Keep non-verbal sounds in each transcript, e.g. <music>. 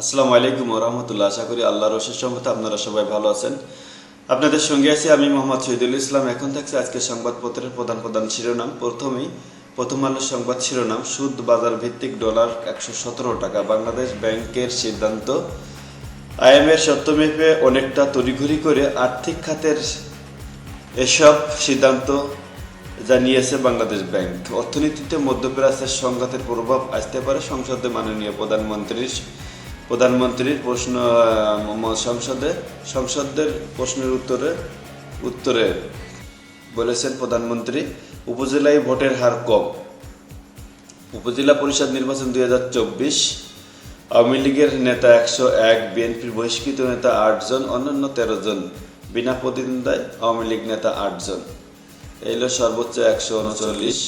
আসসালামু আলাইকুম রহমতুল্লাহ। আশা করি আল্লাহর রশেষ সম্মতে আপনারা সবাই ভালো আছেন। আপনাদের সঙ্গে আছি আমি মোহাম্মদ শহীদুল ইসলাম। এখন থাকছে আজকে সংবাদপত্রের প্রধান প্রধান শিরোনাম। প্রথমেই প্রথম আলোর সংবাদ শিরোনাম, সুদ বাজার ভিত্তিক ডলার একশো সতেরো টাকা। বাংলাদেশ ব্যাংকের সিদ্ধান্ত আইএমএর সত্যমেপে অনেকটা তড়িঘড়ি করে আর্থিক খাতের এসব সিদ্ধান্ত জানিয়েছে বাংলাদেশ ব্যাংক। অর্থনীতিতে মধ্যপ্রাচ্যের সংঘাতের প্রভাব আসতে পারে সংসদে মাননীয় প্রধানমন্ত্রীর প্রধানমন্ত্রীর প্রশ্ন সংসদে, সংসদের প্রশ্নের উত্তরে উত্তরে বলেছেন প্রধানমন্ত্রী, উপজেলায় ভোটের হার কম। উপজেলা পরিষদ নির্বাচন দুই হাজার চব্বিশ, আওয়ামী লীগের নেতা একশো এক, বিএনপির বহিষ্কৃত নেতা আটজন, অন্যান্য তেরো জন, বিনা প্রতিদ্বন্দ্বিতায় আওয়ামী লীগ নেতা আটজন। এই হলো সর্বোচ্চ একশো উনচল্লিশ।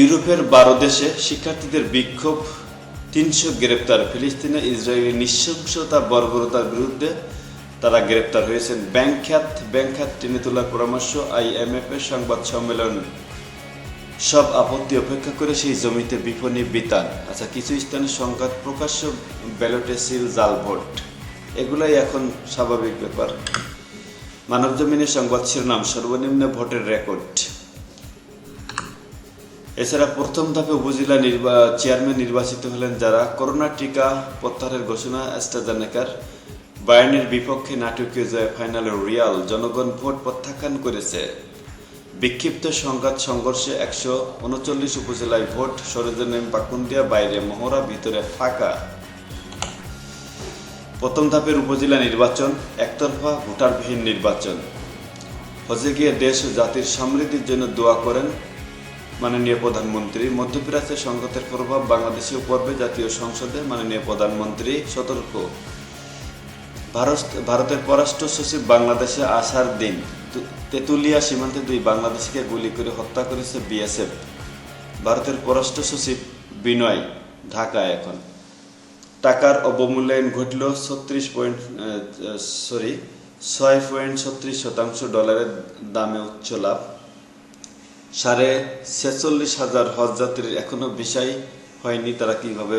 ইউরোপের বারো দেশে শিক্ষার্থীদের বিক্ষোভ তিনশো গ্রেপ্তার ফিলিস্তিনে ইসরায়েলি নৃশংসতা বর্বরতার বিরুদ্ধে তারা গ্রেপ্তার হয়েছেন। ব্যাংক খাত ব্যাংক খাত টেনে তোলার পরামর্শ আই আইএমএফ এর সংবাদ সম্মেলন। সব আপত্তি অপেক্ষা করে সেই জমিতে বিপণী বিতান। আচ্ছা কিছু স্থানে সংঘাত প্রকাশ্য ব্যালটে সিল জাল ভোট। এগুলাই এখন স্বাভাবিক ব্যাপার। মানব জমিনের সংবাদ শিরোনাম সর্বনিম্ন ভোটের রেকর্ড। এছাড়া প্রথম ধাপে উপজেলা চেয়ারম্যান নির্বাচিত হলেন যারা। করোনা টিকা প্রত্যাহারের ঘোষণা অ্যাস্ট্রাজেনেকার বায়ানের বিপক্ষে নাটকীয় জয় ফাইনালে রিয়াল জনগণ ভোট প্রত্যাখ্যান করেছে। বিক্ষিপ্ত সংঘাত সংঘর্ষে একশো উনচল্লিশ উপজেলায় ভোট সরেজমিন পাকুন্দিয়া, বাইরে মহড়া, ভিতরে ফাঁকা। প্রথম ধাপের উপজেলা নির্বাচন, একতরফা ভোটারবিহীন নির্বাচন। হজে গিয়ে দেশ ও জাতির সমৃদ্ধির জন্য দোয়া করেন মাননীয় প্রধানমন্ত্রী মধ্যপ্রাচ্যের সংঘাতের প্রভাব বাংলাদেশেও পড়বে জাতীয় সংসদে, মাননীয় প্রধানমন্ত্রী, সতর্ক। ভারত, ভারতের পররাষ্ট্র সচিব বাংলাদেশে আসার দিন তেঁতুলিয়া সীমান্তে দুই বাংলাদেশিকে গুলি করে হত্যা করেছে বিএসএফ। ভারতের পররাষ্ট্র সচিব বিনয়, ঢাকায় এখন। টাকার অবমূল্যায়ন ঘটল ছত্রিশ পয়েন্ট সরি, ছয় পয়েন্ট ছত্রিশ শতাংশ ডলারের দামে উচ্চ লাভ। সাড়ে ছেচল্লিশ হাজার হজ যাত্রীর এখনও বিষয় হয়নি, তারা কীভাবে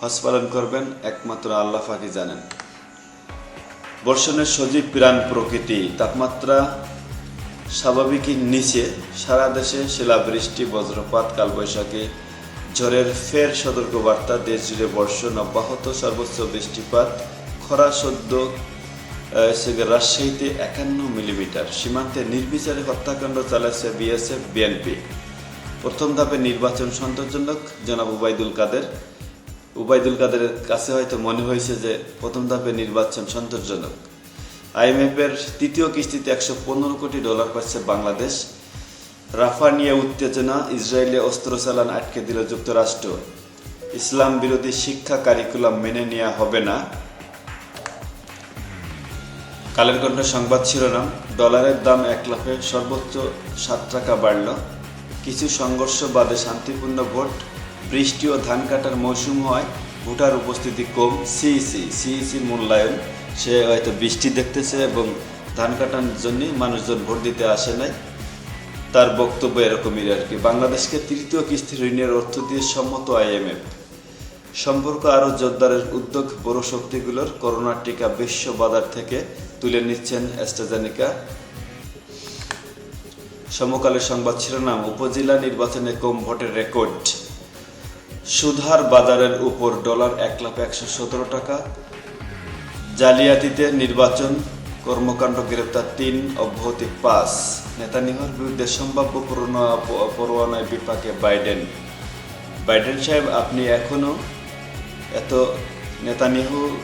হজ পালন করবেন, একমাত্র আল্লাহ ফাঁকি জানেন। বর্ষণের সজীব প্রাণ প্রকৃতি, তাপমাত্রা স্বাভাবিকের নিচে, সারা দেশে শিলাবৃষ্টি, বজ্রপাত, কালবৈশাখী, ঝড়ের ফের সতর্কবার্তা দেশ জুড়ে বর্ষণ অব্যাহত, সর্বোচ্চ বৃষ্টিপাত, খরা সদ্য রাজশাহীতে একান্ন মিলিমিটার। সীমান্তে নির্বিচারে হত্যাকাণ্ড চালাচ্ছে বিএসএফ, বিএনপি। প্রথম ধাপে নির্বাচন সন্তোষজনক, জনাব উবাইদুল কাদের। উবায়দুল কাদের কাছে হয়তো মনে হয়েছে যে প্রথম ধাপে নির্বাচন সন্তোষজনক। আইএমএফের তৃতীয় কিস্তিতে একশো পনেরো কোটি ডলার পাচ্ছে বাংলাদেশ। রাফা নিয়ে উত্তেজনা, ইসরায়েলে অস্ত্র চালান আটকে দিল যুক্তরাষ্ট্র। ইসলাম বিরোধী শিক্ষা কারিকুলাম মেনে নেওয়া হবে না। কালের কণ্ঠ সংবাদ শিরোনাম, ডলারের দাম এক লাফে সর্বোচ্চ সাত টাকা বাড়ল। কিছু সংঘর্ষ বাদে শান্তিপূর্ণ ভোট, বৃষ্টি ও ধান কাটার মৌসুম হয় ভোটার উপস্থিতি কম। সিইসি সিইসির মূল্যায়ন। সে হয়তো বৃষ্টি দেখতেছে এবং ধান কাটার জন্যই মানুষজন ভোট দিতে আসে নাই। তার বক্তব্য এরকমই আর কি। বাংলাদেশকে তৃতীয় কিস্তি ঋণের অর্থ দিয়ে সম্মত আইএমএফ। সম্পর্ক আরও জোরদারের উদ্যোগ, বড় শক্তিগুলোর করোনার টিকা বিশ্ব বাজার থেকে তুলে নিচ্ছেন অ্যাস্ট্রাজেনিকা সমকালের সংবাদ শিরোনাম, উপজেলা নির্বাচনে কম ভোটের রেকর্ড। সুধার বাজারের উপর ডলার এক লাখ একশো সতেরো টাকা। জালিয়াতিতে নির্বাচন, কর্মকাণ্ড গ্রেপ্তার তিন, অব্যাহতি পাঁচ। নেতানিহর বিরুদ্ধে সম্ভাব্য পরোয়ানা- পরোয়ানায় বিপাকে বাইডেন। বাইডেন সাহেব, আপনি এখনও এত নেতানিহু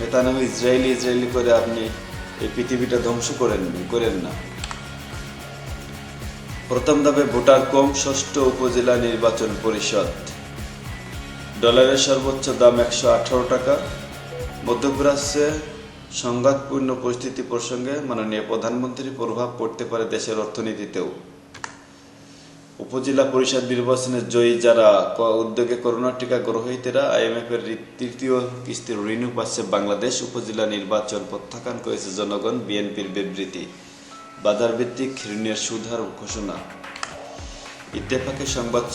নেতানিহু ইসরায়েলি ইসরায়েলি করে আপনি এই পৃথিবীটা ধ্বংস করেন করেন না। প্রথম ধাপে ভোটার কম, ষষ্ঠ উপজেলা নির্বাচন পরিষদ। ডলারের সর্বোচ্চ দাম একশো আঠারো টাকা। মধ্যপ্রাচ্যে সংঘাতপূর্ণ পরিস্থিতি প্রসঙ্গে মাননীয় প্রধানমন্ত্রীর প্রভাব পড়তে পারে দেশের অর্থনীতিতেও। উপজেলা পরিষদ নির্বাচনে জয়ী যারা উদ্যোগে করোনা টিকা গ্রহীতেরা আইএমএফ এর তৃতীয় কিস্তির ঋণও পাচ্ছে বাংলাদেশ। উপজেলা নির্বাচন প্রত্যাখ্যান করেছে জনগণ, বিএনপির বিবৃতি। বাজার ভিত্তিক ঋণের সুধার ঘোষণা। ইত্তেফাকের সংবাদ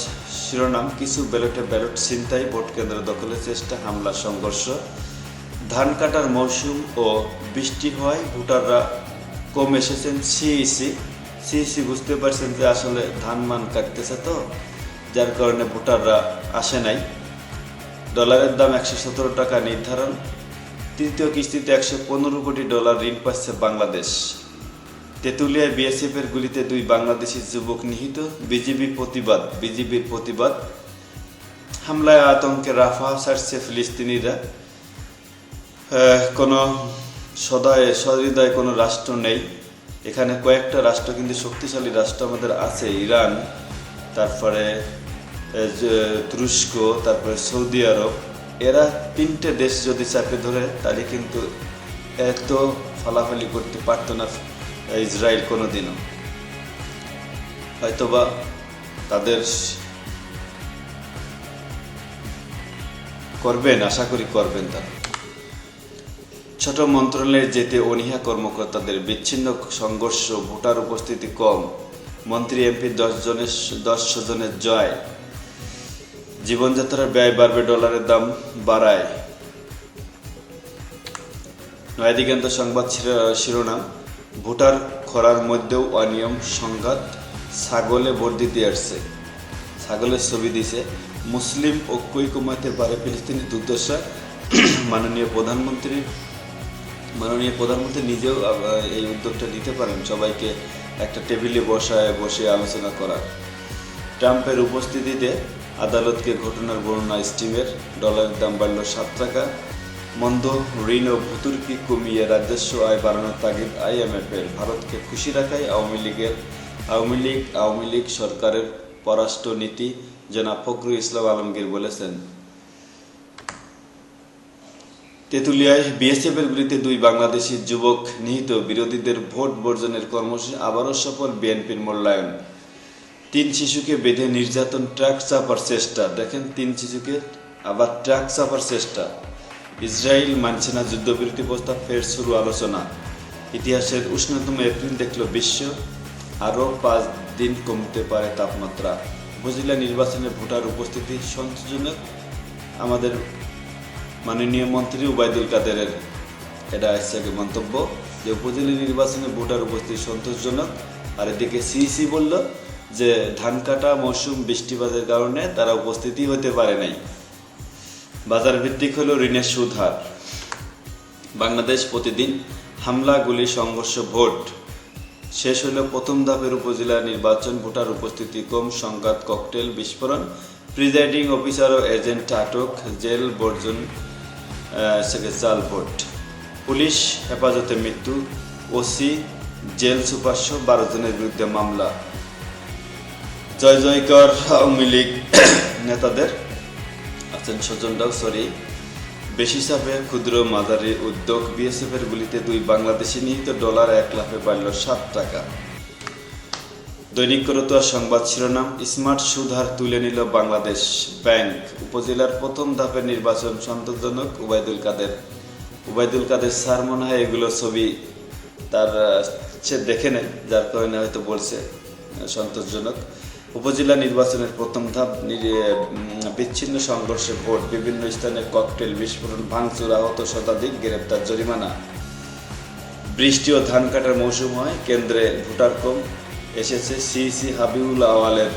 শিরোনাম, কিছু ব্যালটে ব্যালট ছিনতাই, ভোট কেন্দ্র দখলের চেষ্টা হামলা সংঘর্ষ। ধান কাটার মৌসুম ও বৃষ্টি হওয়ায় ভোটাররা কম এসেছেন সিইসি। সিইসি বুঝতে পারছেন যে আসলে ধান মান কাটতেছে তো, যার কারণে ভোটাররা আসে নাই। ডলারের দাম একশো সতেরো টাকা নির্ধারণ, তৃতীয় কিস্তিতে একশো পনেরো কোটি ডলার ঋণ পাচ্ছে বাংলাদেশ। তেঁতুলিয়ায় বিএসএফের গুলিতে দুই বাংলাদেশি যুবক নিহত, বিজিবি প্রতিবাদ বিজিবির প্রতিবাদ। হামলায় আতঙ্কে রাফা ছাড়ছে ফিলিস্তিনিরা কোনো সদয়, সহৃদয় কোনো রাষ্ট্র নেই। এখানে কয়েকটা রাষ্ট্র কিন্তু শক্তিশালী রাষ্ট্র আমাদের আছে, ইরান, তারপরে তুরস্ক, তারপরে সৌদি আরব। এরা তিনটে দেশ যদি চাপে ধরে, তাহলে কিন্তু এত ফালাফালি করতে পারতো না ইসরায়েল কোনো দিনও হয়তোবা তাদের করবেন, আশা করি করবেন তারা। ছোট মন্ত্রণালয়ে যেতে অনীহা কর্মকর্তাদের বিচ্ছিন্ন সংঘর্ষ, ভোটার উপস্থিতি কম, মন্ত্রী, এমপি দশ জনের দশ জনের জয়। জীবনযাত্রার ব্যয় বাড়বে ডলারের দাম বাড়ায়। নয়াদিগন্ত সংবাদ শিরো- শিরোনাম, ভোটার খরার মধ্যেও অনিয়ম, সংঘাত, ছাগলে ভোট দিতে আসছে। ছাগলের ছবি দিছে, মুসলিম ঐক্যই কমাতে পারে ফিলিস্তিনি দুর্দশা। মাননীয় প্রধানমন্ত্রী মাননীয় প্রধানমন্ত্রী নিজেও এই উদ্যোগটা নিতে পারেন। সবাইকে একটা টেবিলে বসায়, বসে আলোচনা করার। ট্রাম্পের উপস্থিতিতে আদালতকে ঘটনার বর্ণনা স্টিমের, ডলারের দাম বাড়ল সাত টাকা। মন্দ ঋণ ও ভুতুর্কি কমিয়ে রাজস্ব আয় বাড়ানোর তাগিদ আইএমএফের। ভারতকে খুশি রাখাই আওয়ামী লীগের, আওয়ামী লীগ আওয়ামী লীগ সরকারের পররাষ্ট্র নীতি জনাব ফখরুল ইসলাম আলমগীর বলেছেন তেঁতুলিয়ায় বিএসএফের গুলিতে দুই বাংলাদেশি যুবক নিহিত বিরোধীদের ভোট বর্জনের কর্মসূচি আবারও সফল বিএনপির মূল্যায়ন। তিন শিশুকে বেঁধে নির্যাতন ট্রাক চাপার চেষ্টা। দেখেন, তিন শিশুকে আবার ট্রাক চাপার চেষ্টা। ইসরায়েল মানছে না যুদ্ধবিরতি প্রস্তাব, ফের শুরু আলোচনা। ইতিহাসের উষ্ণতম এপ্রিল দেখল বিশ্ব। আরও পাঁচ দিন কমতে পারে তাপমাত্রা। উপজেলা নির্বাচনে ভোটার উপস্থিতি সন্তোষজনক। আমাদের মাননীয় মন্ত্রী উবায়দুল কাদেরের এটা আসছে আগে মন্তব্য যে উপজেলা নির্বাচনে ভোটার উপস্থিতি সন্তোষজনক। আর এদিকে সিইসি বলল যে ধান কাটা, মৌসুম, বৃষ্টিপাতের কারণে তারা উপস্থিতি হতে পারে নাই। বাজার ভিত্তিক হলো ঋণের সুদ হার বাংলাদেশ প্রতিদিন হামলা, গুলি, সংঘর্ষ, ভোট। শেষ হলো প্রথম ধাপের উপজেলা নির্বাচন, ভোটার উপস্থিতি কম, সংঘাত, ককটেল, বিস্ফোরণ। প্রিজাইডিং অফিসার ও এজেন্ট আটক, জেল, বর্জন জাল ভোট পুলিশ হেফাজতে মৃত্যু, ওসি, জেল সুপার সহ বারো জনের বিরুদ্ধে মামলা। জয় জয়কর আওয়ামী লীগ <coughs> নেতাদের আছেন স্বজনরাও সরি বেশি চাপে ক্ষুদ্র মাঝারি উদ্যোগ বিএসএফ এর গুলিতে দুই বাংলাদেশি নিহিত ডলার এক লাফে বাড়ল সাত টাকা। দৈনিক করতোয়া সংবাদ শিরোনাম, স্মার্ট সুধার তুলে নিল বাংলাদেশ ব্যাংক। উপজেলার প্রথম ধাপের নির্বাচন সন্তোষজনক, উবায়দুল কাদের। উবায়দুল কাদের স্যার মনে হয় এগুলো ছবি তার সে দেখে নেয়, যার কারণে হয়তো বলছে সন্তোষজনক। উপজেলা নির্বাচনের প্রথম ধাপ বিচ্ছিন্ন সংঘর্ষে ভোট, বিভিন্ন স্থানে ককটেল বিস্ফোরণ, ভাঙচুর আহত শতাধিক, গ্রেপ্তার জরিমানা। বৃষ্টি ও ধান কাটার মৌসুম হয়, কেন্দ্রে ভোটার কম এসেছে সিইসি হাবিবুল আওয়ালের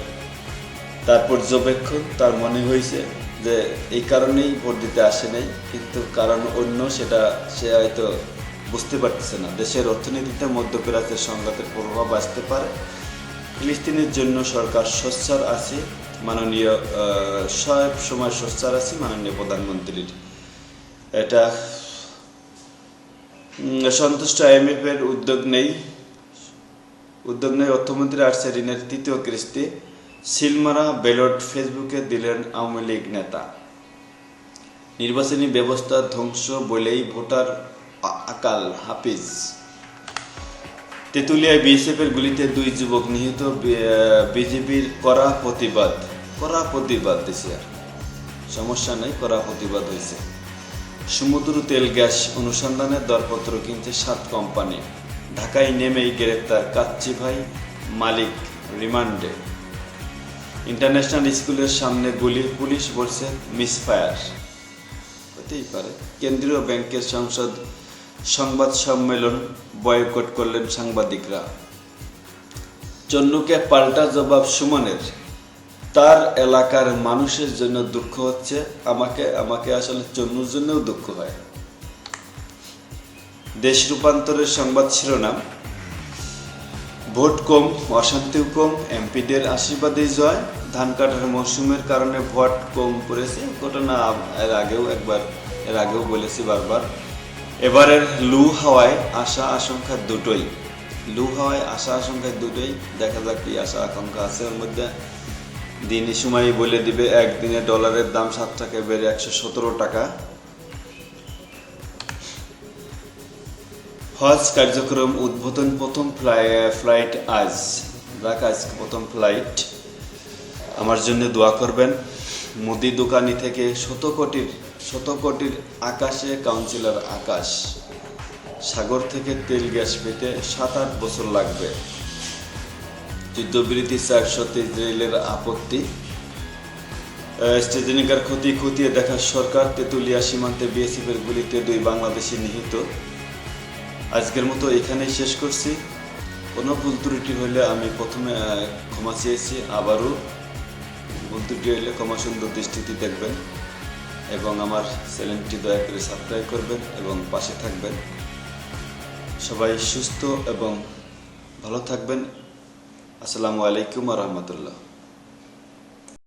তার পর্যবেক্ষণ তার মনে হয়েছে যে এই কারণেই ভোট দিতে আসে নাই, কিন্তু কারণ অন্য সেটা সে হয়তো বুঝতে পারতেছে না। দেশের অর্থনীতিতে মধ্যপ্রাচ্যের সংঘাতের প্রভাব আসতে পারে। ফিলিস্তিনের জন্য সরকার সোচ্চার আছে, মাননীয় সব সময় সোচ্চার আছে, মাননীয় প্রধানমন্ত্রীর। এটা সন্তুষ্ট আইএমএফ এর উদ্যোগ নেই। উদ্যোগ নেই অর্থমন্ত্রী আসছে ঋণের তৃতীয় কিস্তি। সিলমারা ব্যালট ফেসবুকে দিলেন আওয়ামী লীগ নেতা। নির্বাচনী ব্যবস্থা ধ্বংস বলেই ভোটার আকাল হাফিজ। তেঁতুলিয়ায় বিএসএফ এর গুলিতে দুই যুবক নিহত বিজেপির করা প্রতিবাদ করা প্রতিবাদ দিছে। আর সমস্যা নেই করা প্রতিবাদ হয়েছে সমুদ্র তেল গ্যাস অনুসন্ধানের দরপত্র কিনছে সাত কোম্পানি। ঢাকায় নেমেই গ্রেপ্তার কাচ্চি ভাই মালিক রিমান্ডে। ইন্টারন্যাশনাল স্কুলের সামনে গুলি পুলিশ বলছে মিসফায়ার। হতেই পারে। কেন্দ্রীয় ব্যাংকের সংসদ সংবাদ সম্মেলন বয়কট করলেন সাংবাদিকরা। চন্নুকে পাল্টা জবাব সুমনের। তার এলাকার মানুষের জন্য দুঃখ হচ্ছে, আমাকে আমাকে আসলে চন্নুর জন্যও দুঃখ হয়। দেশ রূপান্তরের সংবাদ শিরোনাম। ভোট কম, অশান্তিও কম, এমপিদের আশীর্বাদেই জয়। ধান কাটার মৌসুমের কারণে ভোট কম পড়েছে। ঘটনা এর আগেও একবার, এর আগেও বলেছি বারবার। এবারের লু হাওয়ায় আশা আশঙ্কা দুটোই। লু হাওয়ায় আশা আশঙ্কা দুটোই। দেখা যাক কি আশা আকাঙ্ক্ষা আছে ওর মধ্যে। দিনই সময় বলে দিবে, একদিনে ডলারের দাম সাত টাকা বেড়ে একশো সতেরো টাকা। হজ কার্যক্রম উদ্বোধন প্রথম ফ্লাই- ফ্লাইট আজ। ঢাকা আজকে প্রথম ফ্লাইট আমার জন্য দোয়া করবেন। মুদি দোকানি থেকে শত কোটির শত কোটির আকাশে কাউন্সিলর আকাশ। সাগর থেকে তেল গ্যাস পেতে সাত আট বছর লাগবে। যুদ্ধবিরতি চার সত্য ইসরায়েলের আপত্তি। স্টেজেনিকার ক্ষতি খতিয়ে দেখা সরকার তেতুলিয়া সীমান্তে বিএসএফের গুলিতে দুই বাংলাদেশি নিহত। আজকের মতো এখানেই শেষ করছি। কোনো ভুল ত্রুটি হলে আমি প্রথমে ক্ষমা চেয়েছি। আবারও ভুল ত্রুটি হলে ক্ষমা সুন্দর দৃষ্টিতে দেখবেন এবং আমার চ্যানেলটি দয়া করে সাবস্ক্রাইব করবেন এবং পাশে থাকবেন। সবাই সুস্থ এবং ভালো থাকবেন। আসসালামু আলাইকুম রহমতুল্লাহ।